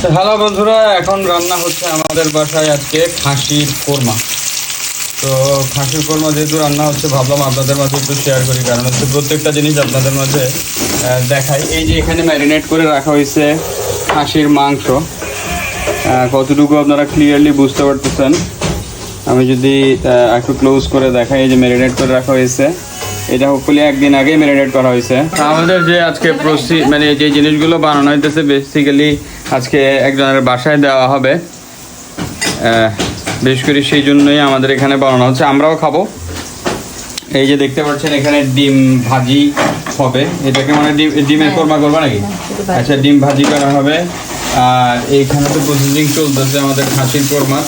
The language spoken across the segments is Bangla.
হ্যালো বন্ধুরা, এখন রান্না হচ্ছে আমাদের বাসায় আজকে খাসির কোরমা। তো খাসির কোরমা যেহেতু রান্না হচ্ছে, ভাবলাম আপনাদের মাঝে একটু শেয়ার করি, কারণ হচ্ছে প্রত্যেকটা জিনিস আপনাদের মাঝে দেখাই। এই যে এখানে ম্যারিনেট করে রাখা হয়েছে খাসির মাংস। কতটুকু আপনারা ক্লিয়ারলি বুঝতে পারতেছেন? আমি যদি একটু ক্লোজ করে দেখাই, এই যে ম্যারিনেট করে রাখা হয়েছে। এটা হোপফুলি একদিন আগেই ম্যারিনেট করা হয়েছে। আমাদের যে আজকে প্রসি মানে যে জিনিসগুলো বানানো হইতেছে বেসিক্যালি আজকে একজনের বাসায় দেওয়া হবে। বিশেষ করে সেই জন্যই আমাদের এখানে বানানো হচ্ছে। আমরাও খাব। এই যে দেখতে পাচ্ছেন এখানে ডিম ভাজি হবে। এটাকে মানে ডিম ডিমের কোরমা করব নাকি? আচ্ছা ডিম ভাজি করা হবে। আর এইখানে তো প্রসেসিং চলতেছে আমাদের খাসির কোরমা।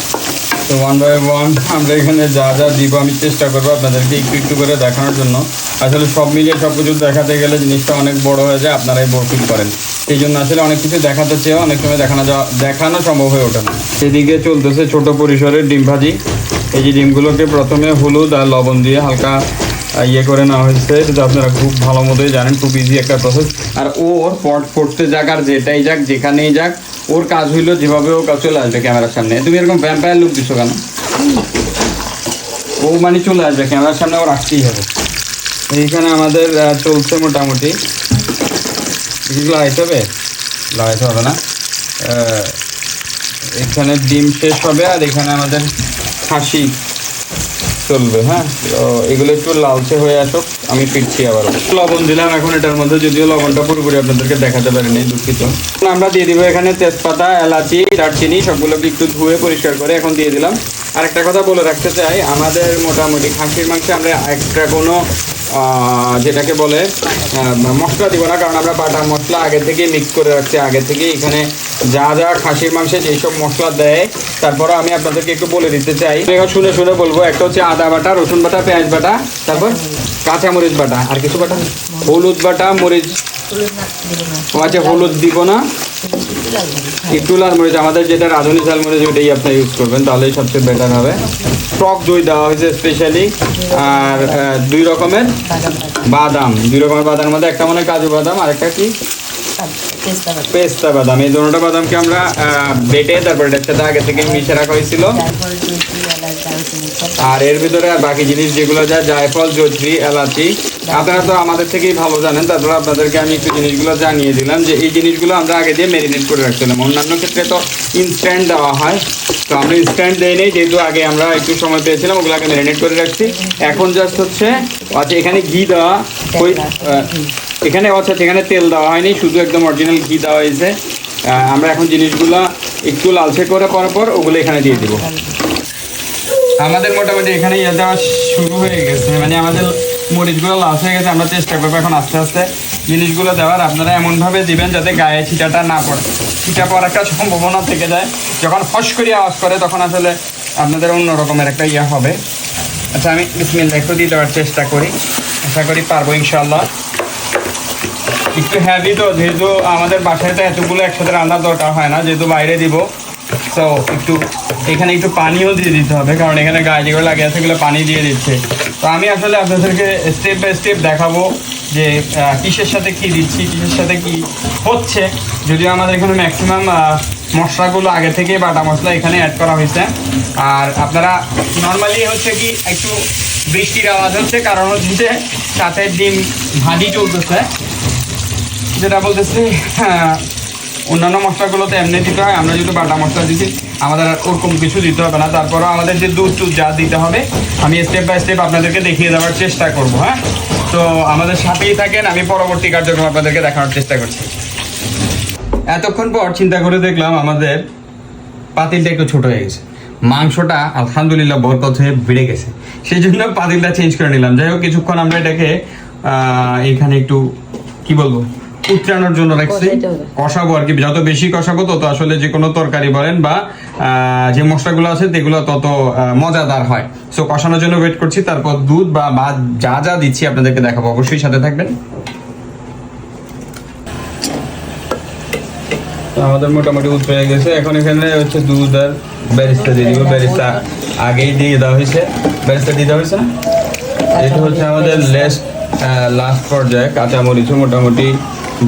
তো ওয়ান বাই ওয়ান আমরা এখানে যা যা দিব আমি চেষ্টা করব আপনাদেরকে একটু একটু করে দেখানোর জন্য। আসলে সব মিলিয়ে সব কিছু দেখাতে গেলে জিনিসটা অনেক বড় হয়ে যায়, আপনারাই বোরফিল করেন। এই জন্য আসলে অনেক কিছু দেখাতে চেয়েও অনেক সময় দেখানো যাওয়া দেখানো সম্ভব হয়ে ওঠে না। সেদিকে চলতেছে ছোট পরিসরের ডিম ভাজি। এই যে ডিমগুলোকে প্রথমে হলুদ আর লবণ দিয়ে হালকা ইয়ে করে নেওয়া হয়েছে, যেটা আপনারা খুব ভালো মতোই জানেন, খুব ইজি একটা প্রসেস আর ওর পট পড়তে যাক আর যেটাই যাক, যেখানেই যাক, ওর কাজ হইল যেভাবে ও কাজ চলে আসবে ক্যামেরার সামনে। তুমি এরকম ভ্যাম্পায়ার লুক দিছো কেন? ও মানে চলে আসবে ক্যামেরার সামনে ও রাখতেই হবে। এইখানে আমাদের চলছে মোটামুটি। লাগাইতে হবে? লাগাইতে হবে না। এখানে ডিম শেষ হবে আর এখানে আমাদের খাসি। চলবে হ্যাঁ? তো এগুলো একটু লালচে হয়ে আসুক আমি ফিরছি আবার লবণ দিলাম এখন এটার মধ্যে যদিও লবণটা পুরোপুরি আপনাদেরকে দেখাতে পারিনি দুঃখিত। আমরা দিয়ে দিব এখানে তেজপাতা এলাচি দারচিনি সবগুলোকে একটু ধুয়ে পরিষ্কার করে এখন দিয়ে দিলাম। আর একটা কথা বলে রাখতে চাই আমাদের মোটামুটি খাসির মাংসে আমরা একটা কোনো যেটাকে বলে মশলা দিব না, কারণ আমরা বাটা মশলা আগে থেকে মিক্স করে রাখছি, আগে থেকে এখানে যা যা খাসির মাংসে যেসব মশলা দেয় তারপরে আমি আপনাদেরকে একটু বলে দিতে চাই। শুনে শুনে বলব, একটা হচ্ছে আদা বাটা, রসুন বাটা, পেঁয়াজ বাটা, তারপর কাঁচা মরিচ বাটা, আর কিছু বাটা হলুদ বাটা, মরিচ। আচ্ছা হলুদ দিব না। একটু লালমরিচ আমাদের যেটা রাঁধুনি ঝালমরিচ ওইটাই আপনি ইউজ করবেন, তাহলেই সবচেয়ে বেটার হবে। টক দই দেওয়া হয়েছে স্পেশালি আর দুই রকমের বাদাম। দুই রকমের বাদামের মধ্যে, একটা মানে কাজু বাদাম আর একটা কি? পেস্তা বাদাম। এই দুটোটা বাদামকে আমরা বেটে তারপর আগে থেকে মিশে রাখা হয়েছিল। আর এর ভিতরে আর বাকি জিনিস যেগুলো যায় জায়ফল জয়ত্রী এলাচি, আপনারা তো আমাদের থেকেই ভালো জানেন, তারপরে আপনাদেরকে আমি একটু জিনিসগুলো জানিয়ে দিলাম যে এই জিনিসগুলো আমরা আগে দিয়ে ম্যারিনেট করে রাখছিলাম। অন্যান্য ক্ষেত্রে তো ইনস্ট্যান্ট দেওয়া হয়, তো আমরা ইনস্ট্যান্ট দেই নেই, যেহেতু আগে আমরা একটু সময় পেয়েছিলাম, ওগুলোকে ম্যারিনেট করে রাখছি। এখন জাস্ট হচ্ছে আচ্ছা এখানে ঘি দেওয়া এখানে অর্থাৎ এখানে তেল দেওয়া হয়নি, শুধু একদম অরিজিনাল ঘি দেওয়া হয়েছে। আমরা এখন জিনিসগুলো একটু লালচে করে পর পর ওগুলো এখানে দিয়ে দিব। আমাদের মোটামুটি এখানে ইয়ে দেওয়া শুরু হয়ে গেছে। মানে আমাদের মরিচগুলো লাল হয়ে গেছে, আমরা চেষ্টা করব এখন আস্তে আস্তে জিনিসগুলো দেওয়ার। আপনারা এমনভাবে দিবেন যাতে গায়ে ছিটাটা না পড়ে। ছিটা পড়ার একটা সম্ভাবনা থেকে যায়। যখন ফস করে আওয়াজ করে, তখন আসলে আপনাদের অন্য রকমের একটা ইয়ে হবে। আচ্ছা আমি বিসমিল্লাহ একটু দিয়ে দেওয়ার চেষ্টা করি। আশা করি পারব ইনশাল্লাহ একটু হ্যাভি তো, যেহেতু আমাদের বাসায় তো এতগুলো একসাথে রান্নার দরকার হয় না, যেহেতু বাইরে দিব। তো একটু এখানে একটু পানিও দিয়ে দিতে হবে, কারণ এখানে গায়ে যেগুলো লাগে আছে সেগুলো পানি দিয়ে দিচ্ছে। তো আমি আসলে আপনাদেরকে স্টেপ বাই স্টেপ দেখাবো যে কিসের সাথে কি দিচ্ছি, কিসের সাথে কি হচ্ছে। যদিও আমাদের এখানে ম্যাক্সিমাম মশলাগুলো আগে থেকে বাটা মশলা এখানে অ্যাড করা হয়েছে। আর আপনারা নর্মালি হচ্ছে কি, একটু বৃষ্টির আওয়াজ হচ্ছে, কারণ হচ্ছে যে সাথে ডিম ভাজি চলতেছে। যেটা বলতেছি হ্যাঁ, অন্যান্য মশলাগুলোতে এমনি দিতে হয় আমরা যেহেতু বাটা মশলা দিচ্ছি আমাদের আর ওরকম কিছু দিতে হবে না। তারপরেও আমাদের যে দুধ টুধ যা দিতে হবে আমি স্টেপ বাই স্টেপ আপনাদেরকে দেখিয়ে দেওয়ার চেষ্টা করব হ্যাঁ? তো আমাদের সাথেই থাকেন আমি পরবর্তী কার্যক্রম আপনাদেরকে দেখানোর চেষ্টা করছি। এতক্ষণ পর চিন্তা করে দেখলাম আমাদের পাতিলটা একটু ছোট হয়ে গেছে। মাংসটা আলহামদুলিল্লাহ বরকত হয়ে বেড়ে গেছে। সেই জন্য পাতিলটা চেঞ্জ করে নিলাম। যাই হোক কিছুক্ষণ আমরা এটাকে এখানে একটু কি বলব? উচ্চারণের জন্য রাখছি। কষাবো আর কি। যত বেশি কষাবো তত আসলে যে কোনো তরকারি বলেন বা যে মশলাগুলো আছে সেগুলো তত মজাদার হয়। সো কষানোর জন্য ওয়েট করছি। তারপর দুধ বা ভাত যা যা দিচ্ছি আপনাদেরকে দেখাবো। অবশ্যই সাথে থাকবেন। আমাদের মোটামুটি দুধ পেয়ে গেছে। এখন এখানে হচ্ছে দুধ আর ব্যারিস্তা দিয়ে দিব। ব্যারিস্তা আগেই দিয়ে দেওয়া হয়েছে। ব্যারিস্তা দিয়ে দেওয়া হয়েছে না? এটা হচ্ছে আমাদের লেস্ট লাস্ট পর্যায়ে কাঁচামরিচও মোটামুটি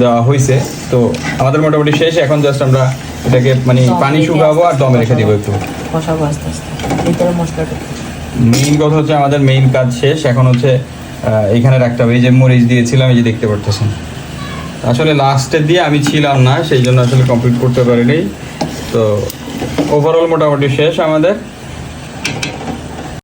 দেওয়া হয়েছে তো আমাদের মোটামুটি শেষ। এখন জাস্ট আমরা এটাকে মানে পানি শুকাবো আর দমে রেখে দিব একটু। কষাবো আস্তে আস্তে। ভিতরে মশলাটা। মেইন কথা হচ্ছে আমাদের মেইন কাজ শেষ। এখন হচ্ছে এখানে রাখতে হবে। এই যে মরিচ দিয়েছিলাম এই যে দেখতে পারতেছেন। আসলে লাস্টের দিয়ে আমি ছিলাম না সেই জন্য আসলে কমপ্লিট করতে পারিনি। তো ওভারঅল মোটামুটি শেষ আমাদের।